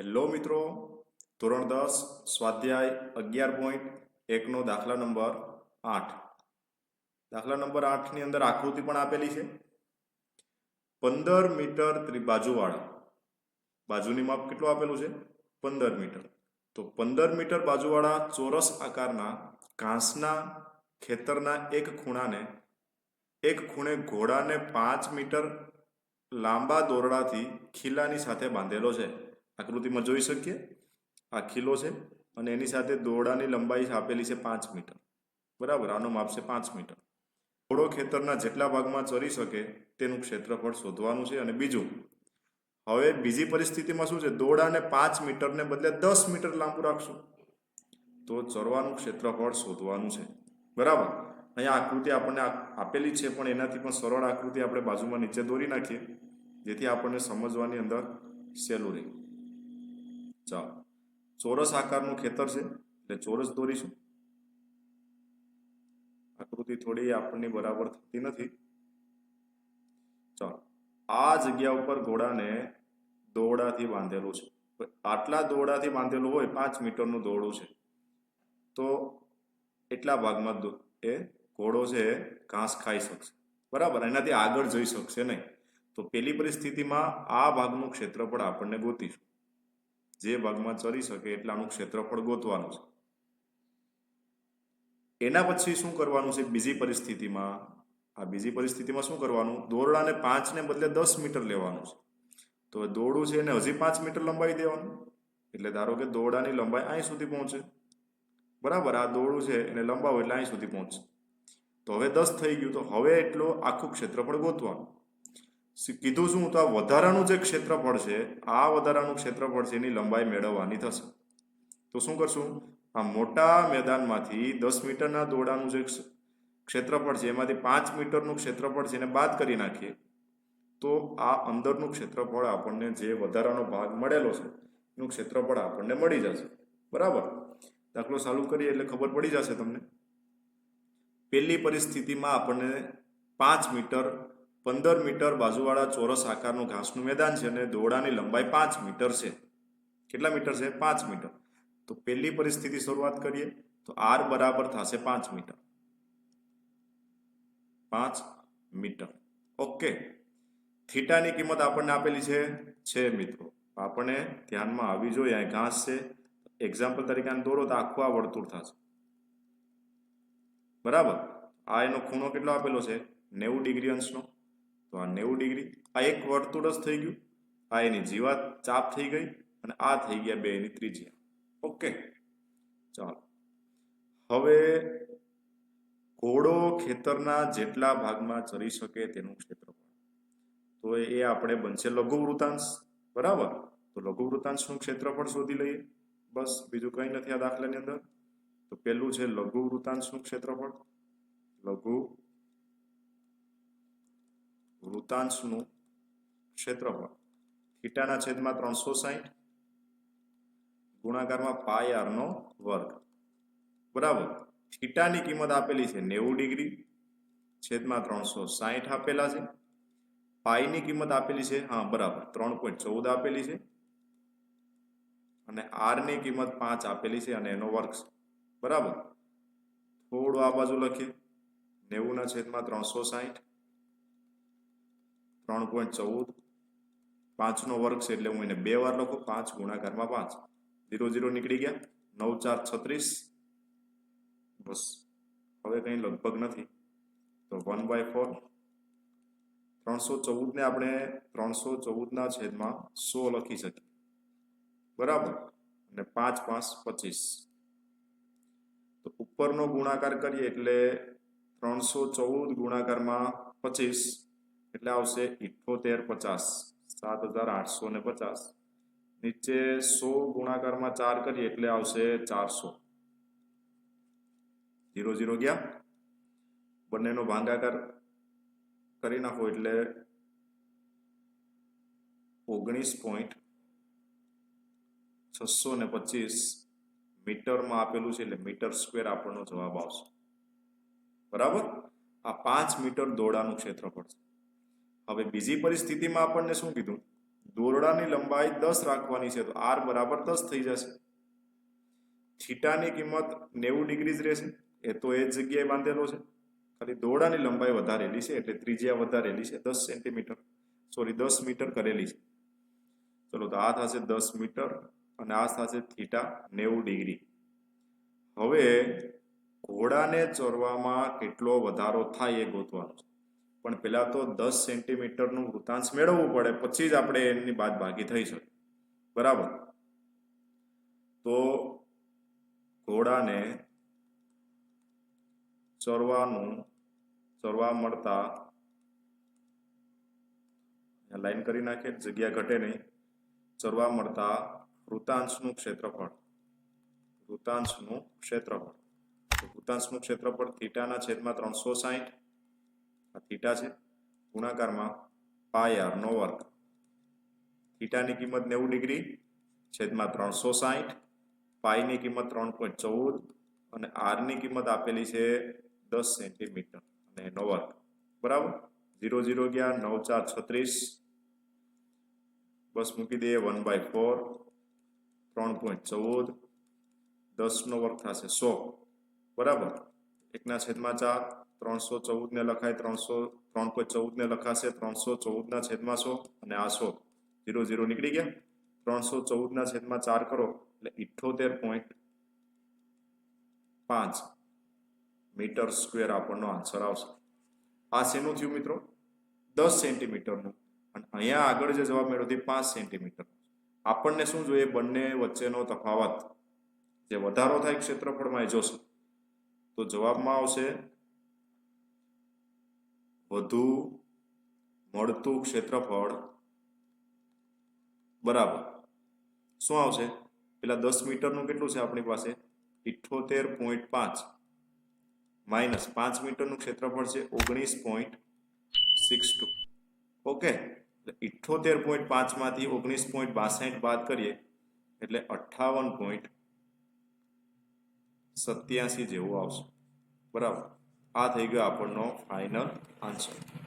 Hello મિત્રો ધોરણ દસ, સ્વાધ્યાય અગિયાર પોઈન્ટ એકનો દાખલા નંબર આઠ. દાખલા નંબર આઠની અંદર આકૃતિ પણ આપેલી છે. પંદર મીટર ત્રિબાજુવાળા. બાજુની માપ કેટલું આપેલું છે? પંદર મીટર. તો પંદર મીટર બાજુવાળા ચોરસ આકારના ઘાસના ખેતરના એક ખૂણાને, એક ખૂણે ઘોડાને પાંચ મીટર લાંબા દોરડાથી ખીલાની સાથે બાંધેલો છે. આકૃતિમાં જોઈ શકીએ. આ ખીલો છે અને એની સાથે દોરડાની લંબાઈ આપેલી છે પાંચ મીટર. બરાબર? આનો માપ છે પાંચ મીટર. ઘોડો ખેતરના જેટલા ભાગમાં ચરી શકે તેનું ક્ષેત્રફળ શોધવાનું છે. અને બીજું, હવે બીજી પરિસ્થિતિમાં શું છે? દોરડાને પાંચ મીટરને બદલે દસ મીટર લાંબુ રાખશું. તો ચરવાનું ક્ષેત્રફળ શોધવાનું છે. બરાબર? અહીંયા આકૃતિ આપણને આપેલી છે, પણ એનાથી પણ સરળ આકૃતિ આપણે બાજુમાં નીચે દોરી નાખીએ, જેથી આપણને સમજવાની અંદર સહેલું રહે. ચાલો ચોરસ આકારનું ખેતર છે, એટલે ચોરસ દોરીશું. આકૃતિ થોડી આપણને બરાબર થતી નથી. ચાલો, આ જગ્યા ઉપર ઘોડાને દોરડાથી બાંધેલું છે. આટલા દોરડાથી બાંધેલું હોય, પાંચ મીટરનું દોરડું છે. તો એટલા ભાગમાં એ ઘોડો છે ઘાસ ખાઈ શકશે. બરાબર, એનાથી આગળ જઈ શકશે નહીં. તો પેલી પરિસ્થિતિમાં આ ભાગનું ક્ષેત્રફળ આપણને ગોતીશું. જે ભાગમાં ચરી શકે એટલાનું ક્ષેત્રફળ ગોતવાનું છે. એના પછી શું કરવાનું છે? બીજી પરિસ્થિતિમાં, આ બીજી પરિસ્થિતિમાં શું કરવાનું? દોરડાને પાંચને બદલે દસ મીટર લેવાનું છે. તો દોરડું છે એને હજી પાંચ મીટર લંબાવી દેવાનું. એટલે ધારો કે દોરડાની લંબાઈ અહીં સુધી પહોંચે. બરાબર, આ દોરડું છે એને લંબાવો એટલે અહીં સુધી પહોંચશે તો હવે દસ થઈ ગયું, તો હવે એટલો આખું ક્ષેત્રફળ ગોતવાનું. કીધું શું? તો આ વધારાનું જે ક્ષેત્રફળ છે, આ વધારાનું ક્ષેત્રફળ છે એની લંબાઈ મેળવવાની થશે. તો શું કરશું? આ મોટા મેદાનમાંથી દસ મીટરના દોડાનું જે ક્ષેત્રફળ છે, એમાંથી પાંચ મીટરનું ક્ષેત્રફળ છે એને બાદ કરી નાખીએ. તો આ અંદરનું ક્ષેત્રફળ આપણને જે વધારાનો ભાગ મળેલો છે, એનું ક્ષેત્રફળ આપણને મળી જશે. બરાબર? દાખલો ચાલુ કરીએ એટલે ખબર પડી જશે તમને. પહેલી પરિસ્થિતિમાં આપણને પાંચ મીટર પંદર મીટર બાજુવાળા ચોરસ આકારનું ઘાસનું મેદાન છે અને દોરડાની લંબાઈ પાંચ મીટર છે. કેટલા મીટર છે? પાંચ મીટર. તો પહેલી પરિસ્થિતિ શરૂઆત કરીએ. તો આર બરાબર થશે પાંચ મીટર. પાંચ મીટર. ઓકે. થીટાની કિંમત આપણને આપેલી છે છે મિત્રો. આપણને ધ્યાનમાં આવી જોઈએ, અહીં ઘાસ છે. એક્ઝામ્પલ તરીકે આને દોરો તો આખું આ વર્તુળ થશે. બરાબર? આ એનો ખૂણો કેટલો આપેલો છે? નેવું ડિગ્રી અંશનો. તો આ નેવું ડિગ્રી. આ એક વર્તુળ જ થઈ ગયું. આ એની જીવાત ચાપ થઈ ગઈ અને આ થઈ ગયા બે એની ત્રિજ્યા. ઓકે. ચાલો. હવે ઘોડો ખેતરના જેટલા ભાગમાં ચરી શકે તેનું ક્ષેત્રફળ. તો એ આપણે બનશે લઘુ વૃતાંશ. બરાબર? તો લઘુ વૃતાંશનું ક્ષેત્રફળ શોધી લઈએ. બસ, બીજું કંઈ નથી આ દાખલાની અંદર. તો પહેલું છે લઘુ વૃતાંશનું ક્ષેત્રફળ. લઘુ વૃતાંશનું ક્ષેત્રફળ. થીટાના છેદમાં ત્રણસો સાહીઠ ગુણાકારમાં પાય આરનો વર્ગ. બરાબર. થીટાની કિંમત આપેલી છે નેવું ડિગ્રી, છેદમાં ત્રણસો સાહીઠ આપેલા છે. પાઈની કિંમત આપેલી છે, હા, બરાબર, ત્રણ પોઈન્ટ ચૌદ આપેલી છે. અને આરની કિંમત પાંચ આપેલી છે અને એનો વર્ગ બરાબર. થોડું આ બાજુ લખીએ. નેવુંના છેદમાં ત્રણસો સાહીઠ ત્રણ પોઈન્ટ ચૌદ. પાંચનો વર્ગ છે એટલે હું એને બે વાર લખું. પાંચ ગુણાકારમાં પાંચ. ઝીરો ઝીરો નીકળી ગયા. નવ ચાર છત્રીસ. બસ. હવે કંઈ લગભગ નથી. તો વન બાય ફોર ત્રણસો ચૌદને આપણે ત્રણસો ચૌદના છેદમાં સો લખી શકીએ. બરાબર? અને પાંચ પાંચ પચીસ. તો ઉપરનો ગુણાકાર કરીએ એટલે ત્રણસો ચૌદ ગુણાકારમાં પચીસ. એટલે આવશે ઇઠોતેર પચાસ સાત હજાર આઠસો ને પચાસ નીચે સો ગુણાકારમાં ચાર કરીએ એટલે આવશે ચારસો ઝીરો ઝીરો ગયા બંનેનો ભાંગાકાર કરી નાખો એટલે ઓગણીસ પોઈન્ટ છસો ને પચીસ મીટરમાં આપેલું છે એટલે મીટર સ્ક્વેર આપણનો જવાબ આવશે બરાબર આ પાંચ મીટર દોડાનું ક્ષેત્રફળ છે હવે બીજી પરિસ્થિતિમાં આપણને શું કીધું? દોરડાની લંબાઈ દસ રાખવાની છે, તો આર બરાબર દસ થઈ જશે. થીટાની કિંમત નેવું ડિગ્રી જ રહેશે. એ તો એ જ જગ્યાએ બાંધેલો છે. ખાલી દોરડાની લંબાઈ વધારેલી છે, એટલે ત્રિજ્યા વધારેલી છે, દસ સેન્ટીમીટર. સોરી દસ મીટર કરેલી છે. ચલો, તો આ થશે દસ મીટર અને આ થશે થીટા નેવું ડિગ્રી. હવે ઘોડાને ચરવામાં કેટલો વધારો થાય એ ગોતવાનું છે. પણ પેલા તો દસ સેન્ટીમીટરનું વૃતાંશ મેળવવું પડે, પછી જ આપણે એની બાદ ભાગી થઈ શકે. બરાબર? તો ઘોડાને ચરવાનું, ચરવા મળતા લાઈન કરી નાખે, જગ્યા ઘટે નહીં. ચરવા મળતા વૃતાંશનું ક્ષેત્રફળ. વૃતાંશનું ક્ષેત્રફળ. વૃતાંશનું ક્ષેત્રફળ થીટાના છેદમાં ત્રણસો સાહીઠ આ થીટા છે. ગુણાકારમાં પાય આર નો વર્ગ. થીટાની કિંમત નેવું ડિગ્રી છેદમાં ત્રણસો સાહીઠ પાઈની કિંમત ત્રણ પોઈન્ટ ચૌદ અને આરની કિંમત આપેલી છે દસ સેન્ટીમીટર અને એનો વર્ગ. બરાબર? ઝીરો ઝીરો ગયા, નવ ચાર છત્રીસ. બસ મૂકી દઈએ, વન બાય ફોર, ત્રણ પોઈન્ટ ચૌદ. દસનો વર્ગ થશે સો. બરાબર? એકના છેદમાં ચાર, ત્રણસો ચૌદને લખાય, ત્રણસો, ત્રણ પોઈન્ટ ચૌદને લખાશે, ત્રણસો ચૌદના છેદમાં સો અને આ સો. ઝીરો ઝીરો નીકળી ગયા? ત્રણસો ચૌદના છેદમાં ચાર કરો, એટલે ઇઠ્ઠોતેર પોઈન્ટ પાંચ મીટર સ્ક્વેર આપણનો આન્સર આવશે. આ શેનું થયું મિત્રો? દસ સેન્ટીમીટરનું. અને અહીંયા આગળ જે જવાબ મેળવ્યો પાંચ સેન્ટીમીટર. આપણને શું જોઈએ? બંને વચ્ચેનો તફાવત. જે વધારો થાય ક્ષેત્રફળમાં એ જોશે. તો જવાબમાં આવશે વધુ મળતું ક્ષેત્રફળ બરાબર. શું આવશે? પેલા દસ મીટરનું કેટલું છે આપણી પાસે? ઇઠ્ઠોતેર પોઈન્ટ પાંચ. માઇનસ પાંચ મીટરનું ક્ષેત્રફળ છે ઓગણીસ પોઈન્ટ સિક્સ ટુ. ઓકે? ઇઠ્ઠોતેર પોઈન્ટ પાંચમાંથી ઓગણીસ પોઈન્ટ બાસઠ બાદ કરીએ, એટલે અઠ્ઠાવન પોઈન્ટ સત્યાસી જેવું આવશે. બરાબર. આ થઈ ગયો આપણનો ફાઇનલ આન્સર